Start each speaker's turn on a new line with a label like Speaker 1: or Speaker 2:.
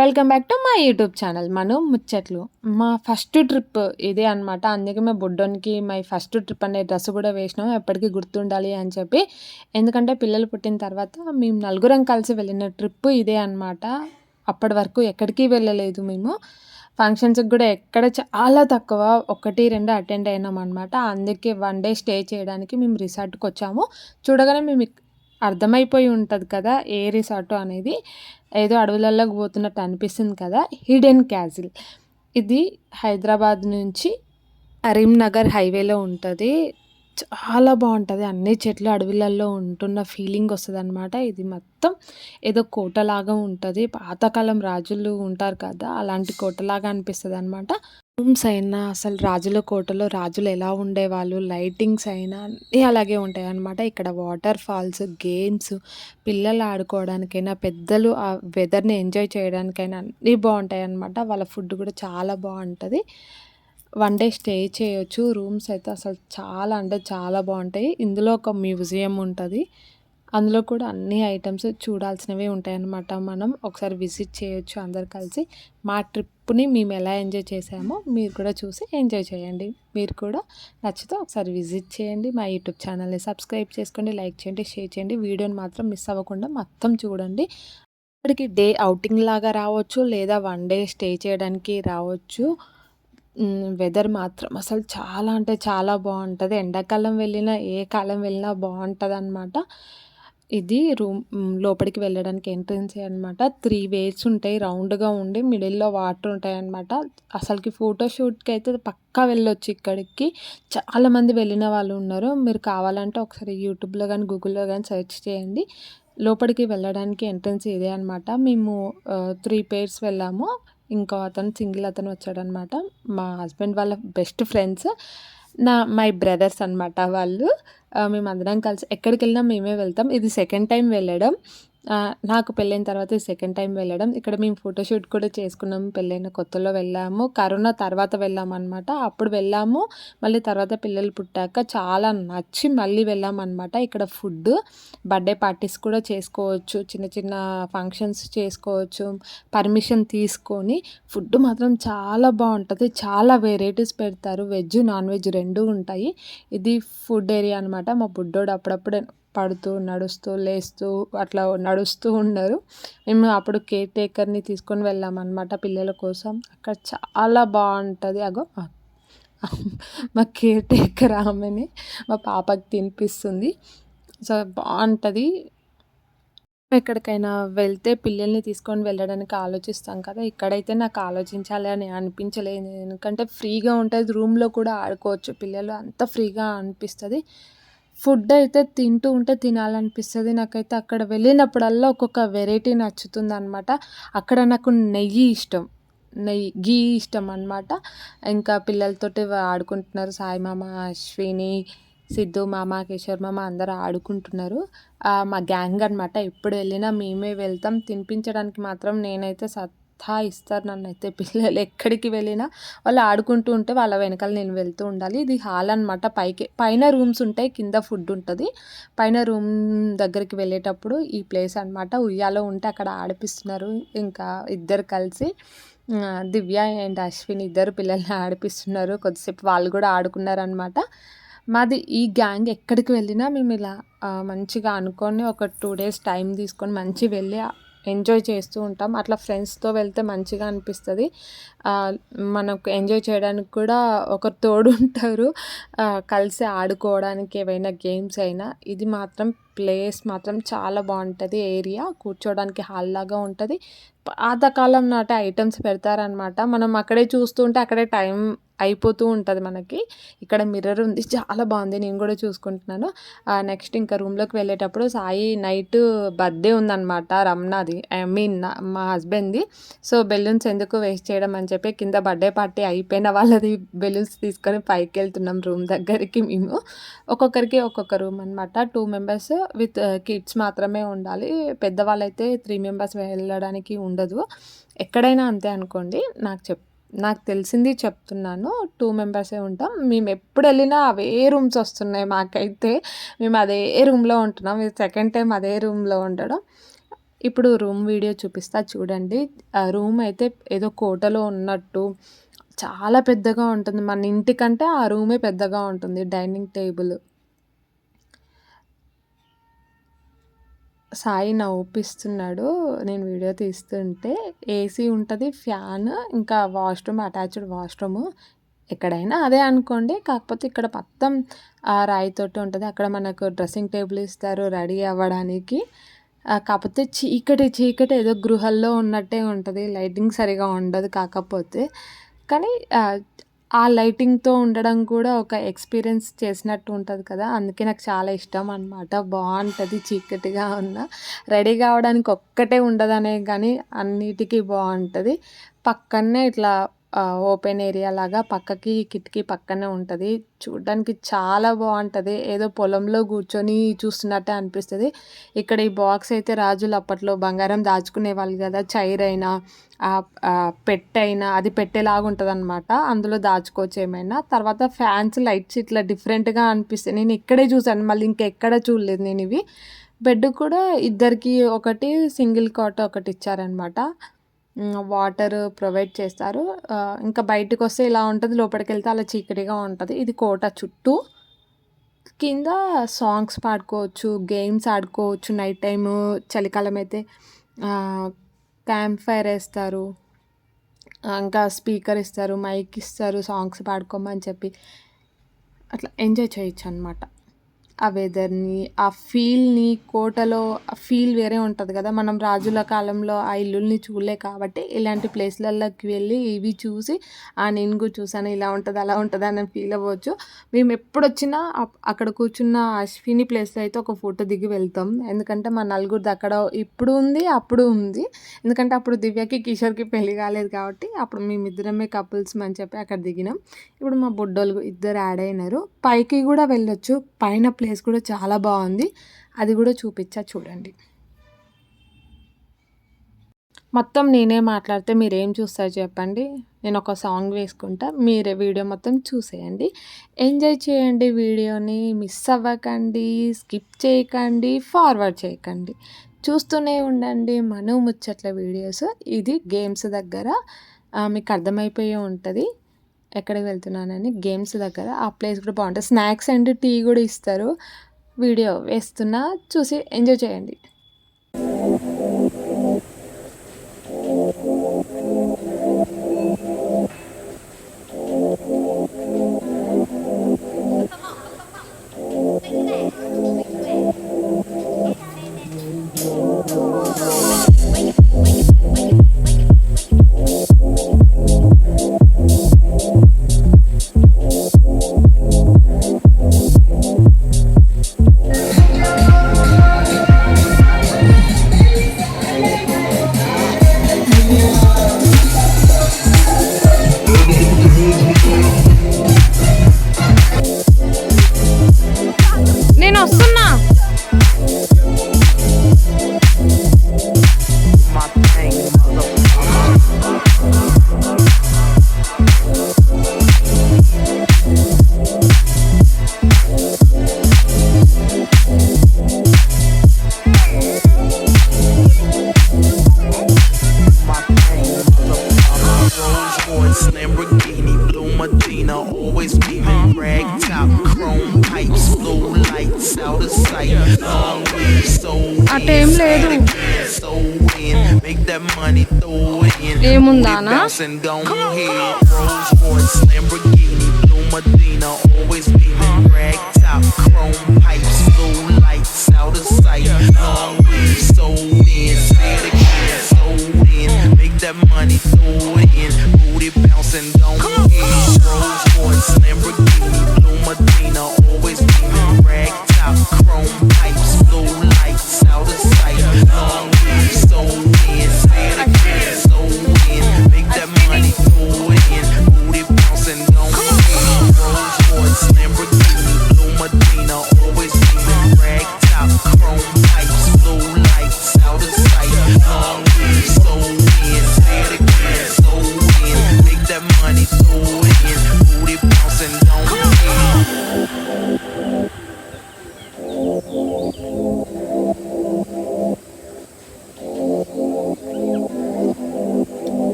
Speaker 1: Welcome back to మా YouTube channel. మనం ముచ్చట్లు. మా ఫస్ట్ ట్రిప్ ఇదే అనమాట అందుకే మా బుడ్డోన్కి మై ఫస్ట్ ట్రిప్ అనే డ్రెస్ కూడా వేసినాం. ఎప్పటికీ గుర్తుండాలి అని చెప్పి. ఎందుకంటే పిల్లలు పుట్టిన తర్వాత మేము నలుగురం కలిసి వెళ్ళిన ట్రిప్ ఇదే అనమాట అప్పటి వరకు ఎక్కడికి వెళ్ళలేదు మేము. ఫంక్షన్స్కి కూడా ఎక్కడ చాలా తక్కువ. ఒకటి రెండు అటెండ్ అయినాం అనమాట అందుకే వన్ డే స్టే చేయడానికి మేము రిసార్ట్కి వచ్చాము. చూడగానే మేము అర్థమైపోయి ఉంటుంది కదా ఏ రిసార్ట్ అనేది. ఏదో అడవులలోకి పోతున్నట్టు అనిపిస్తుంది కదా హిడెన్ క్యాజిల్. ఇది హైదరాబాద్ నుంచి కరీంనగర్ హైవేలో ఉంటుంది. చాలా బాగుంటుంది. అన్ని చెట్లు అడవులలో ఉంటున్న ఫీలింగ్ వస్తుంది అనమాట ఇది మొత్తం ఏదో కోటలాగా ఉంటుంది. పాతకాలం రాజులు ఉంటారు కదా అలాంటి కోటలాగా అనిపిస్తుంది అనమాట రూమ్స్ అయినా అసలు రాజుల కోటలో రాజులు ఎలా ఉండేవాళ్ళు లైటింగ్స్ అయినా అన్నీ అలాగే ఉంటాయి అనమాట ఇక్కడ వాటర్ ఫాల్స్ గేమ్స్ పిల్లలు ఆడుకోవడానికైనా పెద్దలు ఆ వెదర్ని ఎంజాయ్ చేయడానికైనా అన్నీ బాగుంటాయి అన్నమాట వాళ్ళ ఫుడ్ కూడా చాలా బాగుంటుంది. వన్ డే స్టే చేయొచ్చు. రూమ్స్ అయితే అసలు చాలా అంటే చాలా బాగుంటాయి. ఇందులో ఒక మ్యూజియం ఉంటుంది. అందులో కూడా అన్ని ఐటమ్స్ చూడాల్సినవి ఉంటాయన్నమాట. మనం ఒకసారి విజిట్ చేయొచ్చు అందరు కలిసి. మా ట్రిప్ని మేము ఎలా ఎంజాయ్ చేసామో మీరు కూడా చూసి ఎంజాయ్ చేయండి. మీరు కూడా నచ్చితే ఒకసారి విజిట్ చేయండి. మా యూట్యూబ్ ఛానల్ని సబ్స్క్రైబ్ చేసుకోండి లైక్ చేయండి షేర్ చేయండి. వీడియోని మాత్రం మిస్ అవ్వకుండా మొత్తం చూడండి. అక్కడికి డే అవుటింగ్ లాగా రావచ్చు లేదా వన్ డే స్టే చేయడానికి రావచ్చు. వెదర్ మాత్రం అసలు చాలా అంటే చాలా బాగుంటుంది. ఎండాకాలం వెళ్ళినా ఏ కాలం వెళ్ళినా బాగుంటుందన్నమాట. ఇది రూమ్ లోపలికి వెళ్ళడానికి ఎంట్రన్స్ అనమాట త్రీ వేస్ ఉంటాయి రౌండ్గా ఉండి మిడిల్లో వాటర్ ఉంటాయి అనమాట అసలుకి ఫోటోషూట్కి అయితే పక్కా వెళ్ళొచ్చు ఇక్కడికి. చాలామంది వెళ్ళిన వాళ్ళు ఉన్నారు. మీరు కావాలంటే ఒకసారి యూట్యూబ్లో కానీ గూగుల్లో కానీ సెర్చ్ చేయండి. లోపలికి వెళ్ళడానికి ఎంట్రన్స్ ఇదే అనమాట మేము త్రీ పేర్స్ వెళ్ళాము. ఇంకో అతను సింగిల్ అతను వచ్చాడనమాట మా హస్బెండ్ వాళ్ళ బెస్ట్ ఫ్రెండ్స్. నా మై బ్రదర్స్ అనమాట వాళ్ళు. మేము అందరం కలిసి ఎక్కడికి వెళ్ళినా మేమే వెళ్తాం. ఇది సెకండ్ టైం వెళ్ళడం. నాకు పెళ్ళైన తర్వాత సెకండ్ టైం వెళ్ళడం. ఇక్కడ మేము ఫోటోషూట్ కూడా చేసుకున్నాము పెళ్ళైన కొత్తలో వెళ్ళాము. కరోనా తర్వాత వెళ్ళాము అనమాట అప్పుడు వెళ్ళాము. మళ్ళీ తర్వాత పిల్లలు పుట్టాక చాలా నచ్చి మళ్ళీ వెళ్ళాము అనమాట ఇక్కడ ఫుడ్ బర్త్డే పార్టీస్ కూడా చేసుకోవచ్చు. చిన్న చిన్న ఫంక్షన్స్ చేసుకోవచ్చు. పర్మిషన్ తీసుకొని ఫుడ్ మాత్రం చాలా బాగుంటుంది. చాలా వెరైటీస్ పెడతారు. వెజ్ నాన్ వెజ్ రెండు ఉంటాయి. ఇది ఫుడ్ ఏరియా అనమాట మా బుడ్డోడు అప్పుడప్పుడు పడుతూ నడుస్తూ లేస్తూ అట్లా నడుస్తూ ఉన్నారు మేము అప్పుడు కేర్ టేకర్ని తీసుకొని వెళ్ళామన్నమాట పిల్లల కోసం. అక్కడ చాలా బాగుంటుంది. అగో మా కేర్ టేకర్ ఆమెని మా పాపకి తినిపిస్తుంది. సో బాగుంటుంది. ఎక్కడికైనా వెళ్తే పిల్లల్ని తీసుకొని వెళ్ళడానికి ఆలోచిస్తాం కదా. ఇక్కడైతే నాకు ఆలోచించాలి అని అనిపించలేదు. ఎందుకంటే ఫ్రీగా ఉంటుంది రూమ్లో కూడా ఆడుకోవచ్చు. పిల్లలు అంత ఫ్రీగా అనిపిస్తుంది. ఫుడ్ అయితే తింటూ ఉంటే తినాలనిపిస్తుంది. నాకైతే అక్కడ వెళ్ళినప్పుడల్లా ఒక్కొక్క వెరైటీ నచ్చుతుంది అనమాట అక్కడ నాకు నెయ్యి ఇష్టం. నెయ్యి గీ ఇష్టం అనమాట ఇంకా పిల్లలతోటి ఆడుకుంటున్నారు. సాయి మామ అశ్విని సిద్ధు మామ కిషోర్ మామ అందరూ ఆడుకుంటున్నారు. మా గ్యాంగ్ అనమాట ఎప్పుడు వెళ్ళినా మేమే వెళ్తాం. తినిపించడానికి మాత్రం నేనైతే సత్ ఇస్తారు నన్ను అయితే పిల్లలు ఎక్కడికి వెళ్ళినా. వాళ్ళు ఆడుకుంటూ ఉంటే వాళ్ళ వెనకాల నేను వెళ్తూ ఉండాలి. ఇది హాల్ అనమాట పైకి పైన రూమ్స్ ఉంటాయి కింద ఫుడ్ ఉంటుంది. పైన రూమ్ దగ్గరికి వెళ్ళేటప్పుడు ఈ ప్లేస్ అనమాట ఉయ్యాలో ఉంటే అక్కడ ఆడిపిస్తున్నారు ఇంకా ఇద్దరు కలిసి. దివ్య అండ్ అశ్విన్ ఇద్దరు పిల్లల్ని ఆడిపిస్తున్నారు. కొద్దిసేపు వాళ్ళు కూడా ఆడుకున్నారనమాట మాది ఈ గ్యాంగ్ ఎక్కడికి వెళ్ళినా మేము ఇలా మంచిగా అనుకొని ఒక టూ డేస్ టైం తీసుకొని మంచి వెళ్ళి ఎంజాయ్ చేస్తూ ఉంటాం. అట్లా ఫ్రెండ్స్తో వెళ్తే మంచిగా అనిపిస్తుంది. మనకు ఎంజాయ్ చేయడానికి కూడా ఒకరు తోడు ఉంటారు. కలిసి ఆడుకోవడానికి ఏవైనా గేమ్స్ అయినా. ఇది మాత్రం ప్లేస్ మాత్రం చాలా బాగుంటుంది. ఏరియా కూర్చోవడానికి హాల్ లాగా ఉంటుంది. పాతకాలం నాటి ఐటమ్స్ పెడతారనమాట మనం అక్కడే చూస్తుంటే అక్కడే టైం అయిపోతూ ఉంటుంది మనకి. ఇక్కడ మిర్రర్ ఉంది. చాలా బాగుంది. నేను కూడా చూసుకుంటున్నాను. నెక్స్ట్ ఇంకా రూమ్లోకి వెళ్ళేటప్పుడు సాయి నైట్ బర్త్డే ఉందన్నమాట రమ్నాది ఐ మీన్ మా హస్బెండ్ది సో బెలూన్స్ ఎందుకు వేస్ట్ చేయడం అని చెప్పి కింద బర్త్డే పార్టీ అయిపోయిన వాళ్ళది బెలూన్స్ తీసుకొని పైకి వెళ్తున్నాం రూమ్ దగ్గరికి మేము. ఒక్కొక్కరికి ఒక్కొక్క రూమ్ అనమాట టూ మెంబర్స్ విత్ కిడ్స్ మాత్రమే ఉండాలి. పెద్దవాళ్ళైతే త్రీ మెంబర్స్ వెళ్ళడానికి ఉండదు. ఎక్కడైనా అంతే అనుకోండి. నాకు చెప్ నాకు తెలిసింది చెప్తున్నాను. టూ మెంబర్సే ఉంటాం. మేము ఎప్పుడు వెళ్ళినా అవే రూమ్స్ వస్తున్నాయి మాకైతే. మేము అదే రూమ్లో ఉంటున్నాం. ఇది సెకండ్ టైం అదే రూమ్లో ఉండడం. ఇప్పుడు రూమ్ వీడియో చూపిస్తా చూడండి. ఆ రూమ్ అయితే ఏదో కోటలో ఉన్నట్టు చాలా పెద్దగా ఉంటుంది. మన ఇంటికంటే ఆ రూమే పెద్దగా ఉంటుంది. డైనింగ్ టేబుల్ సాయి నవ్వుపిస్తున్నాడు. నేను వీడియో తీస్తుంటే ఏసీ ఉంటుంది ఫ్యాన్ ఇంకా వాష్రూమ్ అటాచ్డ్ వాష్రూమ్. ఎక్కడైనా అదే అనుకోండి. కాకపోతే ఇక్కడ మొత్తం రాయితోటి ఉంటుంది. అక్కడ మనకు డ్రెస్సింగ్ టేబుల్ ఇస్తారు రెడీ అవ్వడానికి. కాకపోతే చీకటి చీకటి ఏదో గృహల్లో ఉన్నట్టే ఉంటుంది. లైటింగ్ సరిగా ఉండదు కాకపోతే. కానీ ఆ లైటింగ్తో ఉండడం కూడా ఒక ఎక్స్పీరియన్స్ చేసినట్టు ఉంటుంది కదా. అందుకే నాకు చాలా ఇష్టం అనమాట బాగుంటుంది చీకటిగా ఉన్న. రెడీ కావడానికి ఒక్కటే ఉండదనే కానీ అన్నిటికీ బాగుంటుంది పక్కనే ఇట్లా ఓపెన్ ఏరియా లాగా పక్కకి కిటికీ పక్కనే ఉంటుంది. చూడడానికి చాలా బాగుంటుంది ఏదో పొలంలో కూర్చొని చూస్తున్నట్టే అనిపిస్తుంది. ఇక్కడ ఈ బాక్స్ అయితే రాజులు అప్పట్లో బంగారం దాచుకునే వాళ్ళు కదా చైర్ అయినా పెట్టైనా అది పెట్టేలాగా ఉంటుంది అనమాట అందులో దాచుకోవచ్చు ఏమైనా. తర్వాత ఫ్యాన్స్ లైట్స్ ఇట్లా డిఫరెంట్గా అనిపిస్తాయి. నేను ఇక్కడే చూసాను మళ్ళీ ఇంకెక్కడ చూడలేదు నేను ఇవి. బెడ్ కూడా ఇద్దరికి ఒకటి సింగిల్ కాట్ ఒకటి ఇచ్చారనమాట వాటర్ ప్రొవైడ్ చేస్తారు. ఇంకా బయటకు వస్తే ఇలా ఉంటుంది లోపలికి వెళ్తే అలా చీకటిగా ఉంటుంది. ఇది కోట చుట్టూ. కింద సాంగ్స్ పాడుకోవచ్చు గేమ్స్ ఆడుకోవచ్చు నైట్ టైము చలికాలం అయితే క్యాంప్ ఫైర్ వేస్తారు. ఇంకా స్పీకర్ ఇస్తారు మైక్ ఇస్తారు సాంగ్స్ పాడుకోమని చెప్పి. అట్లా ఎంజాయ్ చేయొచ్చు అనమాట ఆ వెదర్ని ఆ ఫీల్ని కోటలో ఆ ఫీల్ వేరే ఉంటుంది కదా. మనం రాజుల కాలంలో ఆ ఇల్లుల్ని చూడలే కాబట్టి ఇలాంటి ప్లేస్లలోకి వెళ్ళి ఇవి చూసి ఆ నేను కూడా చూసాను ఇలా ఉంటుంది అలా ఉంటుంది అని ఫీల్ అవ్వచ్చు. మేము ఎప్పుడు వచ్చినా అక్కడ కూర్చున్న అశ్విని ప్లేస్లో అయితే ఒక ఫోటో దిగి వెళ్తాం. ఎందుకంటే మా నలుగురిది అక్కడ ఇప్పుడు ఉంది అప్పుడు ఉంది. ఎందుకంటే అప్పుడు దివ్యకి కిషోర్కి పెళ్ళి కాలేదు కాబట్టి అప్పుడు మేమిద్దరమే కపుల్స్ అని చెప్పి అక్కడ దిగినాం. ఇప్పుడు మా బుడ్డోళ్ళు ఇద్దరు యాడ్ అయినారు. పైకి కూడా వెళ్ళొచ్చు. పైన ప్లేస్ ప్లేస్ కూడా చాలా బాగుంది. అది కూడా చూపించా చూడండి. మొత్తం నేనే మాట్లాడితే మీరు ఏం చూస్తారు చెప్పండి. నేను ఒక సాంగ్ వేసుకుంటా. మీరే వీడియో మొత్తం చూసేయండి. ఎంజాయ్ చేయండి వీడియోని. మిస్ అవ్వకండి. స్కిప్ చేయకండి. ఫార్వర్డ్ చేయకండి. చూస్తూనే ఉండండి. మను ముచ్చట్ల వీడియోస్. ఇది గేమ్స్ దగ్గర మీకు అర్థమైపోయి ఉంటుంది. ఎక్కడికి వెళ్తున్నానని గేమ్స్ దగ్గర ఆ ప్లేస్ కూడా బాగుంటుంది. స్నాక్స్ అండ్ టీ కూడా ఇస్తారు. వీడియో వేస్తున్నా చూసి ఎంజాయ్ చేయండి. అటేం లేదు ఏముందానా always beaming, rag top, chrome pipes, blue